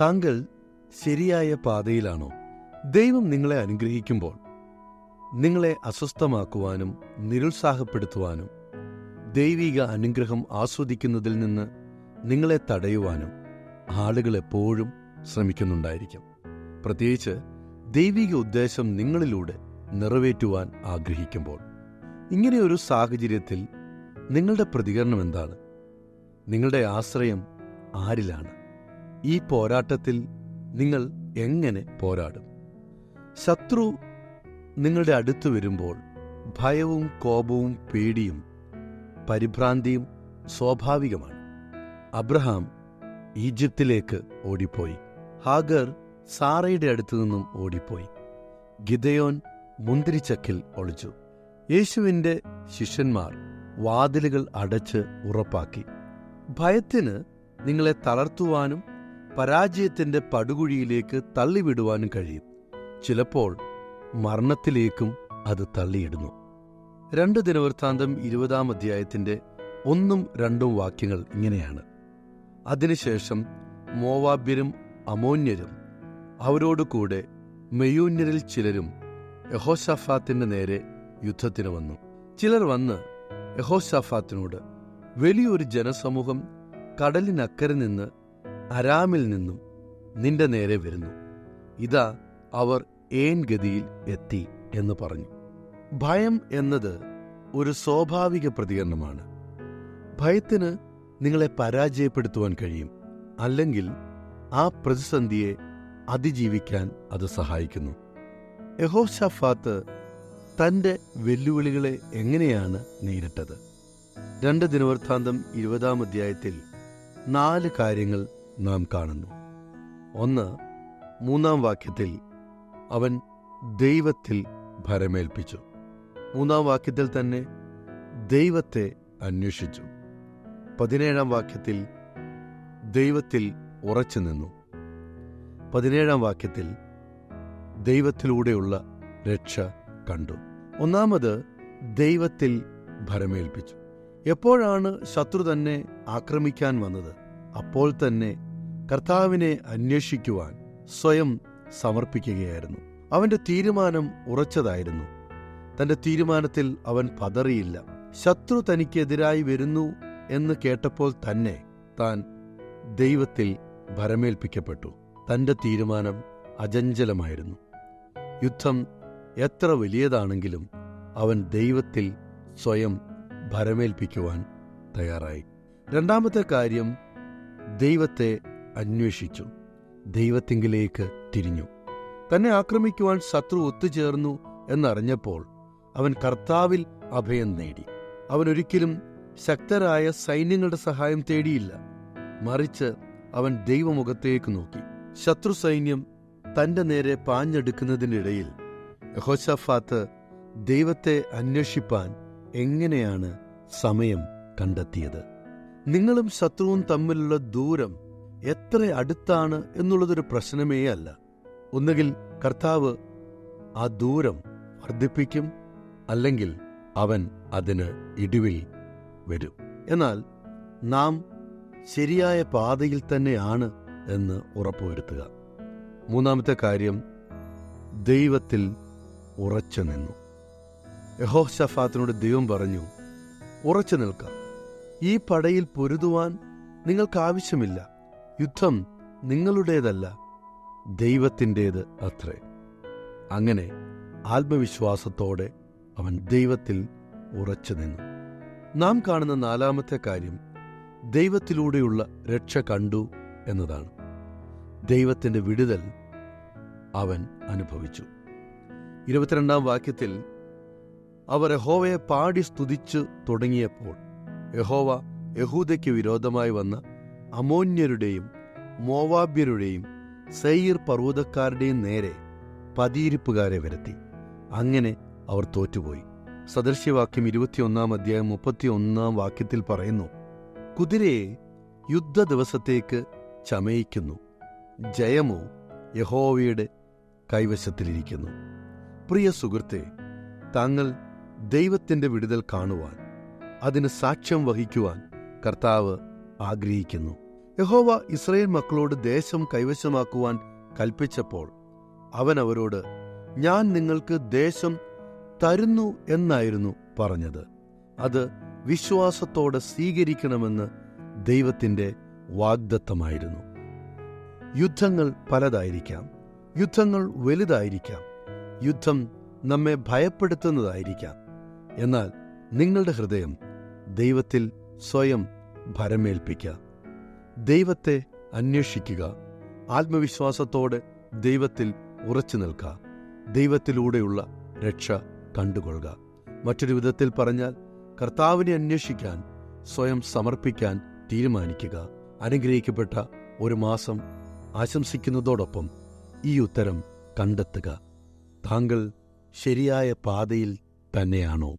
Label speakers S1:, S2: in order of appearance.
S1: താങ്കൾ ശരിയായ പാതയിലാണോ? ദൈവം നിങ്ങളെ അനുഗ്രഹിക്കുമ്പോൾ നിങ്ങളെ അസ്വസ്ഥമാക്കുവാനും നിരുത്സാഹപ്പെടുത്തുവാനും ദൈവിക അനുഗ്രഹം ആസ്വദിക്കുന്നതിൽ നിന്ന് നിങ്ങളെ തടയുവാനും ആളുകൾ എപ്പോഴും ശ്രമിക്കുന്നുണ്ടായിരിക്കും. പ്രത്യേകിച്ച് ദൈവിക ഉദ്ദേശം നിങ്ങളിലൂടെ നിറവേറ്റുവാൻ ആഗ്രഹിക്കുമ്പോൾ. ഇങ്ങനെയൊരു സാഹചര്യത്തിൽ നിങ്ങളുടെ പ്രതികരണം എന്താണ്? നിങ്ങളുടെ ആശ്രയം ആരിലാണ്? ഈ പോരാട്ടത്തിൽ നിങ്ങൾ എങ്ങനെ പോരാടും? ശത്രു നിങ്ങളുടെ അടുത്ത് വരുമ്പോൾ ഭയവും കോപവും പേടിയും പരിഭ്രാന്തിയും സ്വാഭാവികമാണ്. അബ്രഹാം ഈജിപ്തിലേക്ക് ഓടിപ്പോയി. ഹാഗർ സാറയുടെ അടുത്തു നിന്നും ഓടിപ്പോയി. ഗിതയോൻ മുന്തിരിച്ചക്കിൽ ഒളിച്ചു. യേശുവിന്റെ ശിഷ്യന്മാർ വാതിലുകൾ അടച്ച് ഉറപ്പാക്കി. ഭയത്തിന് നിങ്ങളെ തളർത്തുവാനും പരാജയത്തിന്റെ പടുകുഴിയിലേക്ക് തള്ളിവിടുവാനും കഴിയും. ചിലപ്പോൾ മരണത്തിലേക്കും അത് തള്ളിയിടുന്നു. രണ്ട് ദിനവൃത്താന്തം ഇരുപതാം അധ്യായത്തിന്റെ ഒന്നും രണ്ടും വാക്യങ്ങൾ ഇങ്ങനെയാണ്. അതിനുശേഷം മോവാബ്യരും അമോന്യരും അവരോടുകൂടെ മെയൂന്യരിൽ ചിലരും യഹോഷഫാത്തിന്റെ നേരെ യുദ്ധത്തിന് വന്നു. ചിലർ വന്ന് യഹോഷഫാത്തിനോട് വലിയൊരു ജനസമൂഹം കടലിനക്കരെ നിന്ന് അരാമിൽ നിന്നും നിന്റെ നേരെ വരുന്നു. ഇതാ അവർ ഏൻ ഗതിയിൽ എത്തി എന്ന് പറഞ്ഞു. ഭയം എന്നത് ഒരു സ്വാഭാവിക പ്രതികരണമാണ്. ഭയത്തിന് നിങ്ങളെ പരാജയപ്പെടുത്തുവാൻ കഴിയും അല്ലെങ്കിൽ ആ പ്രതിസന്ധിയെ അതിജീവിക്കാൻ അത് സഹായിക്കുന്നു. യഹോഷഫാത്ത് തന്റെ വെല്ലുവിളികളെ എങ്ങനെയാണ് നേരിട്ടത്? രണ്ട് ദിനവൃത്താന്തം ഇരുപതാം അധ്യായത്തിൽ നാല് കാര്യങ്ങൾ നാം കാണുന്നു. ഒന്ന് മൂന്നാം വാക്യത്തിൽ അവൻ ദൈവത്തിൽ ഭരമേൽപ്പിച്ചു. മൂന്നാം വാക്യത്തിൽ തന്നെ ദൈവത്തെ അന്വേഷിച്ചു. പതിനേഴാം വാക്യത്തിൽ ദൈവത്തിൽ ഉറച്ചു നിന്നു. പതിനേഴാം വാക്യത്തിൽ ദൈവത്തിലൂടെയുള്ള രക്ഷ കണ്ടു. ഒന്നാമത് ദൈവത്തിൽ ഭരമേൽപ്പിച്ചു. എപ്പോഴാണ് ശത്രു തന്നെ ആക്രമിക്കാൻ വന്നത്? അപ്പോൾ തന്നെ കർത്താവിനെ അന്വേഷിക്കുവാൻ സ്വയം സമർപ്പിക്കുകയായിരുന്നു. അവന്റെ തീരുമാനം ഉറച്ചതായിരുന്നു. തന്റെ തീരുമാനത്തിൽ അവൻ പതറിയില്ല. ശത്രു തനിക്കെതിരായി വരുന്നു എന്ന് കേട്ടപ്പോൾ തന്നെ താൻ ദൈവത്തിൽ ഭരമേൽപ്പിക്കപ്പെട്ടു. തന്റെ തീരുമാനം അജഞ്ചലമായിരുന്നു യുദ്ധം എത്ര വലിയതാണെങ്കിലും അവൻ ദൈവത്തിൽ സ്വയം ഭരമേൽപ്പിക്കുവാൻ തയ്യാറായി. രണ്ടാമത്തെ കാര്യം ദൈവത്തെ അന്വേഷിച്ചു. ദൈവത്തിങ്കിലേക്ക് തിരിഞ്ഞു. തന്നെ ആക്രമിക്കുവാൻ ശത്രു ഒത്തുചേർന്നു എന്നറിഞ്ഞപ്പോൾ അവൻ കർത്താവിൽ അഭയം നേടി. അവൻ ഒരിക്കലും ശക്തരായ സൈന്യങ്ങളുടെ സഹായം തേടിയില്ല. മറിച്ച് അവൻ ദൈവമുഖത്തേക്ക് നോക്കി. ശത്രു സൈന്യം തന്റെ നേരെ പാഞ്ഞെടുക്കുന്നതിനിടയിൽ യഹോശഫാത്ത് ദൈവത്തെ അന്വേഷിപ്പാൻ എങ്ങനെയാണ് സമയം കണ്ടെത്തിയത്? നിങ്ങളും ശത്രുവും തമ്മിലുള്ള ദൂരം എത്ര അടുത്താണ് എന്നുള്ളതൊരു പ്രശ്നമേ അല്ല. ഒന്നുകിൽ കർത്താവ് ആ ദൂരം വർദ്ധിപ്പിക്കും അല്ലെങ്കിൽ അവൻ അതിന് ഇടിവിൽ വരും. എന്നാൽ നാം ശരിയായ പാതയിൽ തന്നെയാണ് എന്ന് ഉറപ്പുവരുത്തുക. മൂന്നാമത്തെ കാര്യം ദൈവത്തിൽ ഉറച്ചു നിന്നു. യഹോഷഫാത്തിനോട് ദൈവം പറഞ്ഞു ഉറച്ചു നിൽക്കാം. ഈ പടയിൽ പൊരുതുവാൻ നിങ്ങൾക്ക് ആവശ്യമില്ല യുദ്ധം നിങ്ങളുടേതല്ല ദൈവത്തിന്റേത് അത്രേ. അങ്ങനെ ആത്മവിശ്വാസത്തോടെ അവൻ ദൈവത്തിൽ ഉറച്ചു നിന്നു. നാം കാണുന്ന നാലാമത്തെ കാര്യം ദൈവത്തിലൂടെയുള്ള രക്ഷ കണ്ടു എന്നതാണ്. ദൈവത്തിന്റെ വിടുതൽ അവൻ അനുഭവിച്ചു. ഇരുപത്തിരണ്ടാം വാക്യത്തിൽ അവർ യഹോവയെ പാടി സ്തുതിച്ചു തുടങ്ങിയപ്പോൾ യഹോവ യഹൂദയ്ക്ക് വിരോധമായി വന്ന അമോന്യരുടെയും മോവാബ്യരുടെയും സെയ്യർ പർവതക്കാരുടെയും നേരെ പതിയിരിപ്പുകാരെ വരുത്തി. അങ്ങനെ അവർ തോറ്റുപോയി. സദൃശ്യവാക്യം ഇരുപത്തിയൊന്നാം അധ്യായം മുപ്പത്തിയൊന്നാം വാക്യത്തിൽ പറയുന്നു കുതിരയെ യുദ്ധ ദിവസത്തേക്ക് ചമയിക്കുന്നു. ജയമോ യഹോവയുടെ കൈവശത്തിലിരിക്കുന്നു. പ്രിയ സുഹൃത്തെ താങ്കൾ ദൈവത്തിന്റെ വിടുതൽ കാണുവാൻ അതിന് സാക്ഷ്യം വഹിക്കുവാൻ കർത്താവ് ആഗ്രഹിക്കുന്നു. യഹോവ ഇസ്രയേൽ മക്കളോട് ദേശം കൈവശമാക്കുവാൻ കൽപ്പിച്ചപ്പോൾ അവൻ അവരോട് ഞാൻ നിങ്ങൾക്ക് ദേശം തരുന്നു എന്നായിരുന്നു പറഞ്ഞത്. അത് വിശ്വാസത്തോടെ സ്വീകരിക്കണമെന്ന് ദൈവത്തിന്റെ വാഗ്ദത്തമായിരുന്നു. യുദ്ധങ്ങൾ പലതായിരിക്കാം. യുദ്ധങ്ങൾ വലുതായിരിക്കാം. യുദ്ധം നമ്മെ ഭയപ്പെടുത്തുന്നതായിരിക്കാം. എന്നാൽ നിങ്ങളുടെ ഹൃദയം ദൈവത്തിൽ സ്വയം ഭരമേൽപ്പിക്കുക. ദൈവത്തെ അന്വേഷിക്കുക. ആത്മവിശ്വാസത്തോടെ ദൈവത്തിൽ ഉറച്ചു നിൽക്കുക ദൈവത്തിലൂടെയുള്ള രക്ഷ കണ്ടുകൊള്ളുക. മറ്റൊരു വിധത്തിൽ പറഞ്ഞാൽ കർത്താവിനെ അന്വേഷിക്കാൻ സ്വയം സമർപ്പിക്കാൻ തീരുമാനിക്കുക. അനുഗ്രഹിക്കപ്പെട്ട ഒരു മാസം ആശംസിക്കുന്നതോടൊപ്പം ഈ ഉത്തരം കണ്ടെത്തുക. താങ്കൾ ശരിയായ പാതയിൽ തന്നെയാണോ?